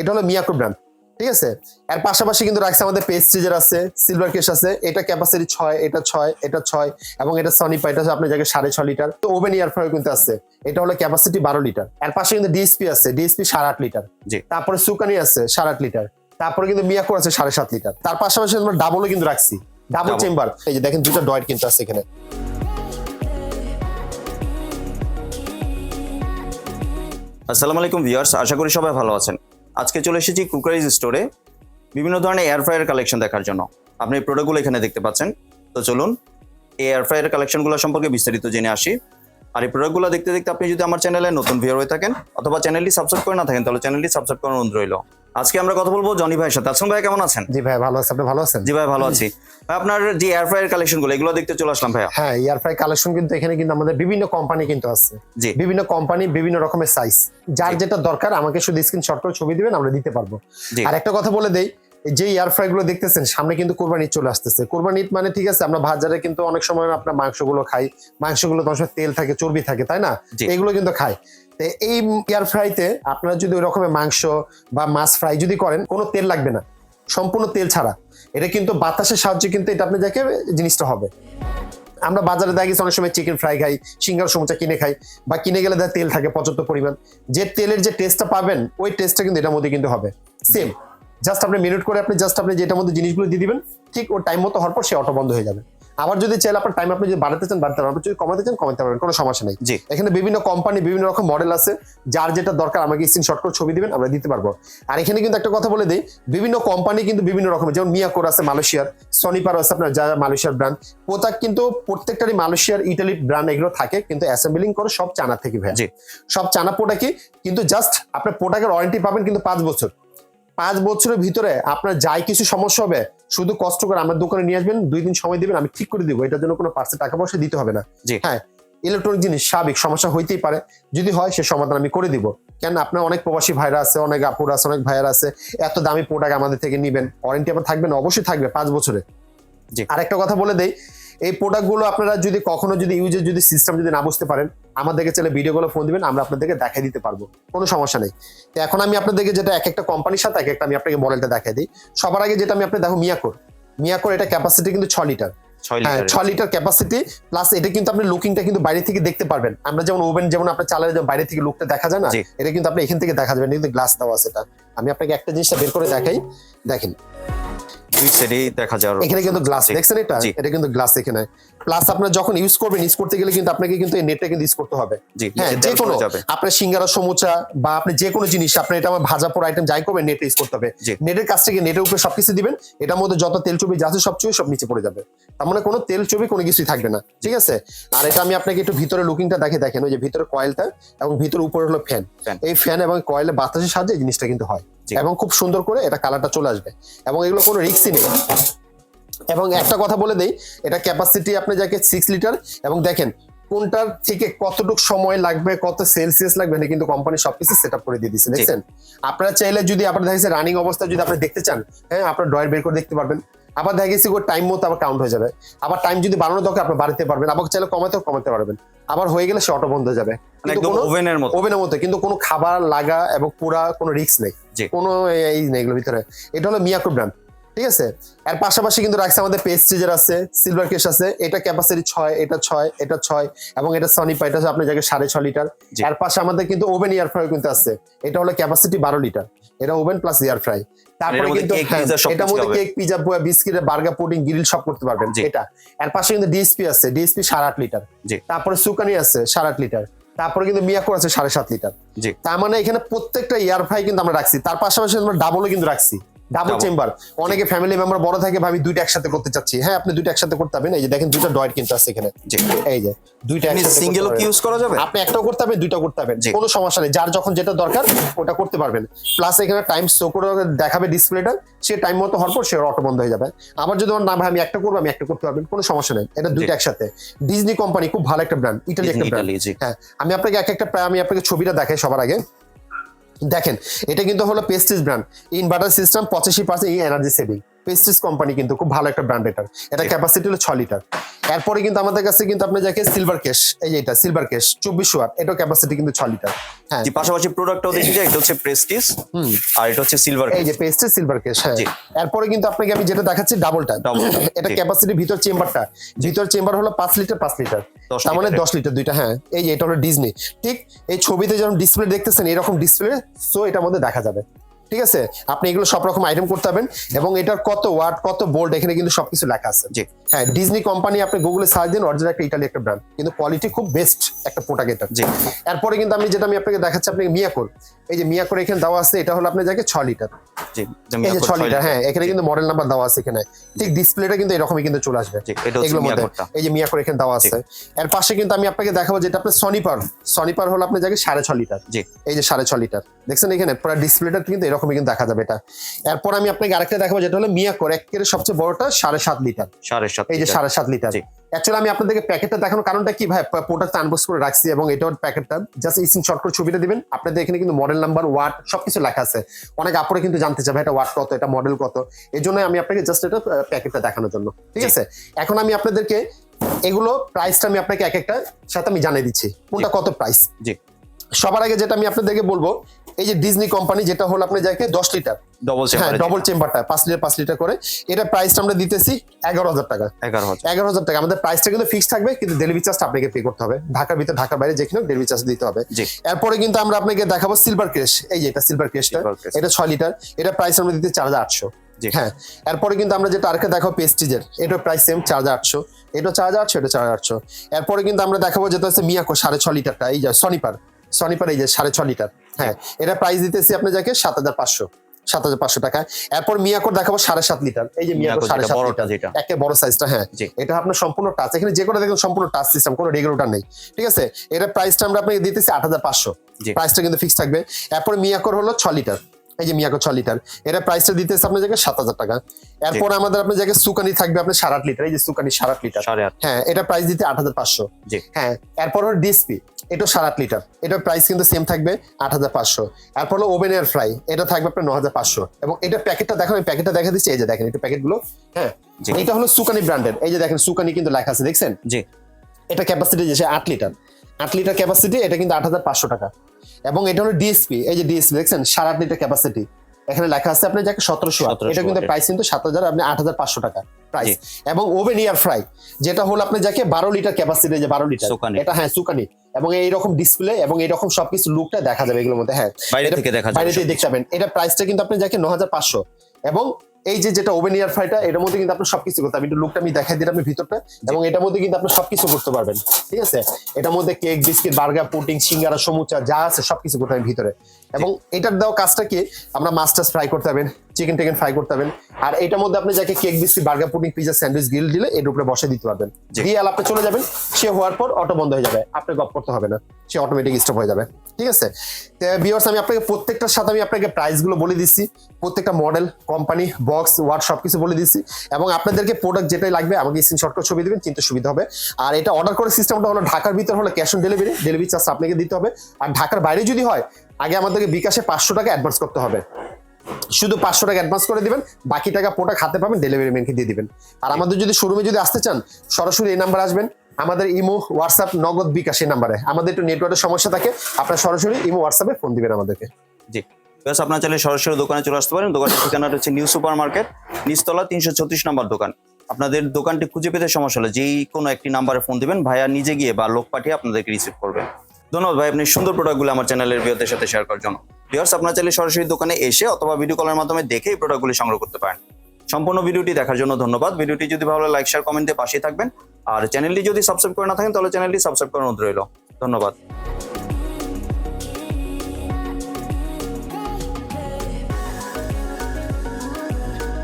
এটা হলো মিয়াকো ব্র্যান্ড ঠিক আছে? এর পাশাপাশি কিন্তু রাখছে আমাদের পেস্টিজের আছে সিলভার কেস আছে এটা ক্যাপাসিটি ছয় এটা ছয় এটা ছয় এবং এটা সনিপা এটা হচ্ছে আপনার জায়গায় সাড়ে ছয় লিটার। তো ওভেন ইয়ার ফ্রাই কিন্তু আছে এটা হলো ক্যাপাসিটি বারো লিটার। এর পাশে কিন্তু ডিএসপি আছে ডিএসপি সাড়ে আট লিটার। তারপরে সুকানি আছে সাড়ে আট লিটার। তারপরে কিন্তু মিয়াকো আছে সাড়ে সাত লিটার। তার পাশাপাশি আমরা ডাবলও কিন্তু রাখছি ডাবল চেম্বার এই যে দেখেন দুটো ডয়েট কিন্তু আছে এখানে। আসসালামু আলাইকুম ভিউয়ার্স আশা করি সবাই ভালো আছেন। আজকে চলে এসেছি কুকারিজ স্টোরে। বিভিন্ন ধরনের এয়ার ফ্রায়ার কালেকশন দেখার জন্য। আপনি এই প্রোডাক্টগুলো এখানে দেখতে পাচ্ছেন। তো চলুন, এই এয়ার ফ্রায়ার কালেকশনগুলো সম্পর্কে বিস্তারিত জেনে আসি। আর এই প্রোডাক্টগুলো দেখতে দেখতে আপনি যদি আমার চ্যানেলে নতুন ভিউয়ার হয়ে থাকেন অথবা চ্যানেলটি সাবস্ক্রাইব করে না থাকেন তাহলে চ্যানেলটি সাবস্ক্রাইব করার অনুরোধ রইল। আজকে আমরা কথা বলব জনি ভাইয়ের সাথে। আসলাম ভাই কেমন আছেন? জি ভাই ভালো আছে। আপনি ভালো আছেন? জি ভাই ভালো আছি। ভাই আপনার যে এয়ার ফ্রায়ার কালেকশনগুলো এগুলো দেখতে চলে আসলাম ভাইয়া। হ্যাঁ ইয়ার ফ্রাই কালেকশন কিন্তু এখানে কিন্তু আমাদের বিভিন্ন কোম্পানি কিন্তু আছে। জি। বিভিন্ন কোম্পানি বিভিন্ন রকমের সাইজ যার যেটা দরকার আমাকে শুধু স্ক্রিনশট করে ছবি দিবেন আমরা দিতে পারব। আর একটা কথা বলে দেই যে এয়ার ফ্রাই গুলো দেখতেছেন সামনে কিন্তু কোরবানি চলে আসতেছে। কোরবানি মানে ঠিক আছে আমরা বাজারে কিন্তু অনেক সময় আপনার মাংসগুলো খাই। মাংসগুলো তো তেল থাকে চর্বি থাকে তাই না। এগুলো কিন্তু খাই। এই এয়ার ফ্রাইতে আপনারা যদি ওই রকমের মাংস বা মাছ ফ্রাই যদি করেন কোনো তেল লাগবে না। সম্পূর্ণ তেল ছাড়া। এটা কিন্তু বাতাসের সাহায্যে কিন্তু এটা আপনি দেখে জিনিসটা হবে। আমরা বাজারে দেখা গেছি অনেক সময় চিকেন ফ্রাই খাই সিঙ্গার সমুচা কিনে খাই বা কিনে গেলে দেখা তেল থাকে পর্যাপ্ত পরিমাণ। যে তেলের যে টেস্টটা পাবেন ওই টেস্টটা কিন্তু এটার মধ্যে কিন্তু হবে। সেম জাস্ট আপনি মিনিট করে আপনি জাস্ট আপনি যেটার মধ্যে জিনিসগুলো দিয়ে দিবেন ঠিক ও টাইম মতো হওয়ার পর সে অটো বন্ধ হয়ে যাবে। আবার যদি চাইলে আপনার টাইম আপনি যদি বাড়াতে চান বাড়াতে পারবেন। যদি কমাতে চান কমাতে পারবেন কোনো সমস্যা নেই। জি। এখানে বিভিন্ন কোম্পানি বিভিন্ন রকম মডেল আছে যার যেটা দরকার আমাকে স্ক্রিনশট করে ছবি দিবেন আমরা দিতে পারব। আর এখানে কিন্তু একটা কথা বলে দিই বিভিন্ন কোম্পানি কিন্তু বিভিন্ন রকমের যেমন মিয়াকোর আছে মালয়েশিয়ার সনিপার আছে আপনার যা মালয়েশিয়ার ব্র্যান্ড পোতাক কিন্তু প্রত্যেকটারই মালয়েশিয়ার ইটালির ব্র্যান্ড এগুলো থাকে কিন্তু অ্যাসেম্বলিং করে সব চানা থেকে ভাই সব চানা পোটাকি কিন্তু জাস্ট আপনার পোটাকের ওয়ারেন্টি পাবেন কিন্তু পাঁচ বছর। পাঁচ বছরের ভিতরে আপনার যাই কিছু সমস্যা হবে শুধু কষ্ট করে আমার দোকানে নিয়ে আসবেন দুই দিন সময় দিবেন আমি ঠিক করে দিব। এটার জন্য কোনো পার্সে টাকা পয়সা দিতে হবে না। হ্যাঁ ইলেকট্রনিক জিনিস স্বাভাবিক সমস্যা হইতেই পারে। যদি হয় সে সমাধান আমি করে দিব। কেন আপনার অনেক প্রবাসী ভাইরা আছে অনেক আপুর আছে অনেক ভাইরা আছে এত দামি প্রোডাক্ট আমাদের থেকে নিবেন। ওয়ারেন্টি আমার থাকবে না অবশ্যই থাকবে পাঁচ বছরে। জি। আর একটা কথা বলে দেই এই প্রোডাক্টগুলো আপনারা যদি কখনো যদি ইউজের যদি সিস্টেম যদি না বুঝতে পারেন আমাদেরকে চাইলে ভিডিওগুলো ফোন দিবেন আমরা আপনাদেরকে দেখাই দিতে পারব। কোনো সমস্যা নেই। তো এখন আমি আপনাদেরকে যেটা এক একটা কোম্পানির সাথে এক একটা আমি আপনাকে মডেলটা দেখাই দিই। সবার আগে যেটা আমি আপনি দেখো মিয়াকোর মিয়াকোর এটা ক্যাপাসিটি কিন্তু ছ লিটার ছয় লিটার ছ লিটার ক্যাপাসিটি প্লাস এটা কিন্তু আপনি লুকিংটা কিন্তু বাইরে থেকে দেখতে পারবেন। আমরা যেমন ওভেন যেমন আপনার চালালে বাইরে থেকে লুকটা দেখা যায় না এটা কিন্তু আপনি এখান থেকে দেখা যাবে। কিন্তু গ্লাস দেওয়া আছে এটা। আমি আপনাকে একটা জিনিসটা বের করে দেখাই। দেখেন। দুই সাইডেই দেখা যাওয়ার এখানে কিন্তু গ্লাস দেখছেন এটা? এটা কিন্তু গ্লাস এখানে। প্লাস আপনার যখন ইউজ করবেন ইউজ করতে গেলে কিন্তু আপনাকে কিন্তু এই নেটটা কিন্তু ইউজ করতে হবে। হ্যাঁ যে কোনো আপনার সিঙ্গারা সমুচা বা আপনি যে কোনো জিনিস আপনি এটা আমার ভাজা পোড়া আইটেম যাই করবেন নেট ইউজ করতে হবে। নেটের কাছ থেকে নেটের উপরে সবকিছু দিবেন এটার মধ্যে যত তেল চবি যা আছে সব চুবি সব নিচে পড়ে যাবে। তার মানে কোনো তেল চবি কোনো কিছুই থাকবে না। ঠিক আছে? আর এটা আমি আপনাকে একটু ভিতরে লুকিংটা দেখে দেখেন ওই যে ভিতরে কয়েলটা এবং ভিতরে উপরে হলো ফ্যান এই ফ্যান এবং কয়েলের বাতাসের সাহায্যে এই জিনিসটা কিন্তু হয়। এবং খুব সুন্দর করে এটা কালারটা চলে আসবে। এবং এগুলো কোনো রিক্সই নেই। এবং একটা কথা বলে দেই এটা ক্যাপাসিটি আপনি যাকে সিক্স লিটার এবং দেখেন কোনটার থেকে কতটুকু সময় লাগবে কত সেলসিয়াস লাগবে এটা কিন্তু কোম্পানি সবকিছু সেট আপ করে দিয়ে দিচ্ছে দেখছেন? আপনারা চাইলে যদি আপনার দেখা রানিং অবস্থা যদি আপনি দেখতে চান হ্যাঁ আপনার ড্রয়ার বের করে দেখতে পারবেন। আবার দেখা গেছে টাইম মতো আবার কাউন্ট হয়ে যাবে। আবার টাইম যদি বাড়ানো দরকার আপনি বাড়াতে পারবেন। আবার চাইলে কমাতেও কমাতে পারবেন। আবার হয়ে গেলে সে অটো বন্ধ হয়ে যাবে। মানে ওভেনের মতো। ওভেনের মতো। কিন্তু কোনো খাবার লাগা এবং পুরা কোনো রিস্ক নেই। কোনো এই নেই এগুলোর ভিতরে। এটা হলো মিয়াকো ব্র্যান্ড ঠিক আছে? এর পাশাপাশি কিন্তু রাখছে আমাদের পেস্টিজের আছে সিলভার কেস আছে। এটা ক্যাপাসিটি ছয় এটা ছয় এটা ছয় এবং এটা সনি হচ্ছে আপনার জায়গায় সাড়ে ছয় লিটার। এর পাশে আমাদের কিন্তু ওভেন ইয়ার ফ্রাই কিন্তু আছে। এটা হলো ক্যাপাসিটি বারো লিটার। এটা ওভেন প্লাস এয়ার ফ্রাই। তারপরে কিন্তু হ্যাঁ, এটার মধ্যে cake pizza biscuit burger pudding grill সব করতে পারবেন। এটা। এর পাশে কিন্তু ডিএসপি আছে। ডিএসপি সাড়ে আট লিটার। তারপরে সুকানি আছে সাড়ে আট লিটার। তারপরে কিন্তু মিয়াকুর আছে সাড়ে সাত লিটার। তার মানে এখানে প্রত্যেকটা এয়ার ফ্রাই কিন্তু আমরা রাখছি। তার পাশাপাশি আমরা ডাবলও কিন্তু রাখছি। ডাবল চেম্বার অনেকে ফ্যামিলি মেম্বার বড় থাকে আমি দুইটা একসাথে করতে চাচ্ছি। হ্যাঁ আপনি দুইটা একসাথে করতে পারবেন। এই যে দেখেন দুইটা ডয়েট কিন্তু আছে এখানে। এই যে দুইটা সিঙ্গেলও কি ইউজ করা যাবে? আপনি একটাও করতে পারবেন দুইটা করতে পারবেন। কোনো সমস্যা নেই। যার যখন যেটা দরকার ওটা করতে পারবেন। প্লাস এখানে টাইম শো করে দেখাবে ডিসপ্লেটা সে টাইম মতো হওয়ার পর সে অটো বন্ধ হয়ে যাবে। আবার যদি আমার না ভাই আমি একটা করব আমি একটা করতে পারবেন কোনো সমস্যা নেই। এটা দুইটা একসাথে। ডিজনি কোম্পানি খুব ভালো একটা ব্র্যান্ড ইটালি একটা ব্র্যান্ড হ্যাঁ আমি আপনাকে এক একটা প্রায় আমি আপনাকে ছবিটা দেখাই সবার আগে। দেখেন এটা কিন্তু হলো পেস্টিস ব্র্যান্ড ইনভার্টার সিস্টেম পঁচাশি পার্সেন্ট এনার্জি সেভিং পেস্টিস কোম্পানি কিন্তু খুব ভালো একটা ব্র্যান্ড এটার। এটা ক্যাপাসিটি হলো ছ লিটার এরপরে কিন্তু আমাদের কাছে কিন্তু আপনি যাকে সিলভার কেশ এই যে এটা সিলভার কেশ চব্বিশ ওয়াট এটাও ক্যাপাসিটি কিন্তু ছ লিটার হ্যাঁ। পাশাপাশি প্রোডাক্টটাও দেখি যে এটা হচ্ছে প্রেস্টিজ আর এটা হচ্ছে সিলভার এই যে পেস্টের সিলভার কেশ হ্যাঁ। এরপরে কিন্তু আপনাকে আমি যেটা দেখাচ্ছি ডাবলটা এটা ক্যাপাসিটি ভিতর চেম্বারটা ভিতর চেম্বার হলো পাঁচ লিটার পাঁচ লিটার দশ তার মানে। দশ লিটার দুইটা হ্যাঁ। এই যে এটা হলো ডিজনি ঠিক এই ছবিতে যেমন ডিসপ্লে দেখতেছেন এরকম ডিসপ্লে সো এটার মধ্যে দেখা যাবে। ঠিক আছে? আপনি এগুলো সব রকম আইটেম করতে পারবেন এবং এটার কত ওয়াট কত বোল্ট এখানে কিন্তু সবকিছু লেখা আছে। জি। হ্যাঁ ডিজনি কোম্পানি আপনি গুগলে সার্চ দিন অরিজিনাল একটা ইটালি একটা ব্র্যান্ড কিন্তু কোয়ালিটি খুব বেস্ট একটা প্রোডাক্ট এটা। জি। এরপরে কিন্তু আমি যেটা আমি আপনাকে দেখাচ্ছি আপনাকে মিয়াকোর এই যে মিয়াকোর এখানে দেওয়া আছে এটা হলো আপনার জায়গায় ছ লিটার জি এই যে ছ লিটার হ্যাঁ এখানে কিন্তু মডেল নাম্বার দেওয়া আছে এখানে। ঠিক ডিসপ্লেটা কিন্তু এরকমই কিন্তু চলে আসবে। এগুলোর মধ্যে। এই যে মিয়াকোর এখানে দেওয়া আছে। এর পাশে কিন্তু আমি আপনাকে দেখাবো যেটা আপনার সনিপার সনিপার হলো আপনার জায়গায় সাড়ে ছ লিটার জি। এই যে সাড়ে ছ লিটার দেখছেন এখানে পুরো ডিসপ্লেটা কিন্তু এরকমই কিন্তু দেখা যাবে এটা। এরপর আমি আপনাকে আরেকটা দেখাবো যেটা হলো মিয়াকোর একের সবচেয়ে বড়টা সাড়ে সাত লিটার। সাড়ে সাত এই যে। সাড়ে সাত লিটার। অ্যাকচুয়ালি আমি আপনাদেরকে প্যাকেটটা দেখানোর কারণটা কি ভাই? প্রোডাক্ট আনবক্স করে রাখছি এবং এটার প্যাকেটটা। জাস্ট স্ক্রিন শর্ট করে ছবিটা দিবেন। আপনাদের এখানে কিন্তু মডেল নাম্বার ওয়াট সবকিছু লেখা আছে। অনেক আপরে কিন্তু জানতে চাবে এটা ওয়াট কত এটা মডেল কত। এই জন্য আমি আপনাকে জাস্ট এটা প্যাকেটটা দেখানোর জন্য। ঠিক আছে? এখন আমি আপনাদেরকে এগুলো প্রাইসটা আমি আপনাকে এক একটা সাথে আমি জানিয়ে দিচ্ছি। কোনটা কত প্রাইস জি। সবার আগে যেটা আমি আপনাদেরকে বলব এই যে ডিজনি কোম্পানি যেটা হলো আপনার জায়গায় দশ লিটার ডবল চেম্বার ডবল চেম্বারটা পাঁচ লিটার পাঁচ লিটার করে। এটা প্রাইসটা আমরা দিতেছি এগারো হাজার টাকা। এগারো হাজার। এগারো হাজার টাকা। আমাদের প্রাইসটা কিন্তু ফিক্স থাকবে কিন্তু ডেলিভারি চার্জটা আপনাকে পে করতে হবে। ঢাকার ভিতরে ঢাকার বাইরে যেখানে ডেলিভারি চার্জ দিতে হবে। এরপরে কিন্তু আমরা আপনাকে দেখাবো সিলভার ক্রেশ এই যে এটা সিলভার ক্রেশটা এটা ছয় লিটার এটা প্রাইস আমরা দিতে চার হাজার আটশো। হ্যাঁ এরপরে কিন্তু আমরা যেটা আরেকটা দেখাবো পেস্টিজের এটা প্রাইস সেম চার হাজার আটশো। এটা চার হাজার আটশো এটা চার হাজার আটশো। এরপরে কিন্তু আমরা দেখাবো যেটা হচ্ছে মিয়াকো সাড়ে ছ লিটারটা এই যে সনিপার সনিপার এই যে সাড়ে ছ লিটার। হ্যাঁ এটা প্রাইস দিতেছি আপনি যাকে সাত হাজার পাঁচশো সাত হাজার পাঁচশো টাকা এরপর মিয়াকোর দেখাবো সাড়ে সাত লিটার। এই যে মিয়াকো মিয়াকো সাড়ে সাত লিটার। যেটা। একে বড় সাইজটা হ্যাঁ। এটা আপনার সম্পূর্ণ টাচ এখানে যে কোনো দেখেন সম্পূর্ণ টাচ সিস্টেম কোনো রেগুলেটর নেই। ঠিক আছে? এটা প্রাইসটা আমরা আপনাকে দিতেছি আট হাজার পাঁচশো। প্রাইসটা কিন্তু ফিক্স থাকবে। এরপর মিয়াকোর হলো ছ লিটার। এই যে মিয়াকো ছ লিটার। এটা প্রাইসটা দিতেছে আপনার জায়গায় সাত হাজার টাকা। এরপর আমাদের আপনার জায়গায় সুকানি থাকবে আপনার সাড়ে আট লিটার। এই যে সুকানি সাত আট লিটার। সাড়ে হ্যাঁ এটা প্রাইস দিতে আট হাজার পাঁচশো। হ্যাঁ এরপর হলো ডিসপি এটা সাত আট লিটার। এটার প্রাইস কিন্তু সেম থাকবে আট হাজার পাঁচশো। এরপর হলো ওভেন এয়ার ফ্রাই এটা থাকবে আপনার ন হাজার পাঁচশো। এবং এটা প্যাকেটটা দেখেন আমি প্যাকেটটা দেখা দিচ্ছি এই যে দেখেন এটা প্যাকেটগুলো হ্যাঁ? এটা হলো সুকানি ব্র্যান্ডের এই যে দেখেন সুকানি কিন্তু লেখা আছে দেখছেন? জি। এটা ক্যাপাসিটি যে আট লিটার। আট লিটার ক্যাপাসিটি এটা কিন্তু আট হাজার পাঁচশো টাকা। এবং এটা হলো ডিএসপি এই যে ডিএসপি দেখছেন? সাড়ে আট লিটার ক্যাপাসিটি এখানে লেখা আছে আপনি যাকে সতেরোশো 1700 এটা কিন্তু প্রাইস কিন্তু সাত হাজার আপনি আট হাজার পাঁচশো টাকা প্রাইস এবং ওভেন ইয়ার ফ্রাই যেটা হলো আপনি যাকে বারো লিটার ক্যাপাসিটি যে বারো লিটার। এটা হ্যাঁ সুকানি এবং এইরকম ডিসপ্লে এবং এইরকম সবকিছু লুকটা দেখা যাবে এগুলোর মধ্যে হ্যাঁ। বাইরে এটা থেকে দেখা যাবে বাইরে থেকে। দেখতে পাবেন। এটা প্রাইসটা কিন্তু আপনি যাকে ন হাজার পাঁচশো। এবং এই যে যেটা ওভেন ইয়ার ফ্রাইটা এটার মধ্যে কিন্তু আপনি সবকিছু করতে পারবেন। লুকটা আমি দেখাই দিলাম ভিতরটা। এবং এটার মধ্যে কিন্তু আপনি সবকিছু করতে পারবেন। ঠিক আছে? এটার মধ্যে কেক বিস্কিট বার্গার পুডিং সিঙ্গারা সমুচা যা আছে সবকিছু করতে পারবেন ভিতরে। এবং এটার দেওয়া কাজটা কি? আমরা মাস্টার্স ফ্রাই করতে পারবেন চিকেন টিকেন ফ্রাই করতে পারবেন। আর এটার মধ্যে আপনি যাকে cake biscuit burger pudding pizza sandwich grill দিলে এর উপরে বসে দিতে পারবেন। দিয়ে আপনি চলে যাবেন সে হওয়ার পর অটো বন্ধ হয়ে যাবে আপনি গপ করতে হবে না। সে অটোমেটিক স্টপ হয়ে যাবে। ঠিক আছে? ভিউয়ার্স আমি আপনাকে প্রত্যেকটার সাথে আমি আপনাকে প্রাইসগুলো বলে দিচ্ছি। প্রত্যেকটা মডেল কোম্পানি বক্স ওয়ার্ড সবকিছু বলে দিচ্ছি। এবং আপনাদেরকে প্রোডাক্ট যেটাই লাগবে আমাকে স্ক্রিনশট করে ছবি দিবেন চিন্তা সুবিধা হবে। আর এটা অর্ডার করার সিস্টেমটা হলো ঢাকার ভিতর হলো cash on delivery delivery charge আপনাকে দিতে হবে। আর ঢাকার বাইরে যদি হয় আগে আমাদেরকে বিকাশে পাঁচশো টাকা অ্যাডভান্স করতে হবে। শুধু পাঁচশো টাকা অ্যাডভান্স করে দিবেন, বাকি টাকা প্রোডাক্ট হাতে পাবেন ডেলিভারি ম্যানকে দিয়ে দিবেন। আর আমাদের যদি শোরুমে যদি আসতে চান, সরাসরি এই নাম্বার আসবেন। আমাদের ইমো, হোয়াটসঅ্যাপ নগদ বিকাশ এই নাম্বারে আমাদের একটু নেটওয়ার্কের সমস্যা থাকে, আপনার সরাসরি ইমো, হোয়াটসঅ্যাপে ফোন দিবেন আমাদেরকে। জি। ব্যাস আপনার চাইলে সরাসরি দোকানে চলে আসতে পারেন। দোকানের ঠিকানাটা হচ্ছে নিউ সুপার মার্কেট নিচতলা তিনশো ছত্রিশ নম্বর দোকান। আপনাদের দোকানটি খুঁজে পেতে সমস্যা হলে যেই কোনো একটি নাম্বারে ফোন দিবেন, ভাইয়া নিজে গিয়ে বা লোক পাঠিয়ে আপনাদেরকে রিসিভ করবেন। ধন্যবাদ ভাই, আপনি সুন্দর প্রোডাক্টগুলো আমার চ্যানেলের ভিওদের সাথে শেয়ার করার জন্য। ভিওর্স আপনার চাইলে সরাসরি দোকানে এসে অথবা ভিডিও কলের মাধ্যমে দেখে এই প্রোডাক্টগুলি সংগ্রহ করতে পারেন। সম্পূর্ণ ভিডিওটি দেখার জন্য ধন্যবাদ। ভিডিওটি যদি ভালো লাইক শেয়ার কমেন্টে পাশে থাকবেন। আর চ্যানেলটি যদি সাবস্ক্রাইব করে না থাকেন, তাহলে চ্যানেলটি সাবস্ক্রাইব করানো রইল। ধন্যবাদ।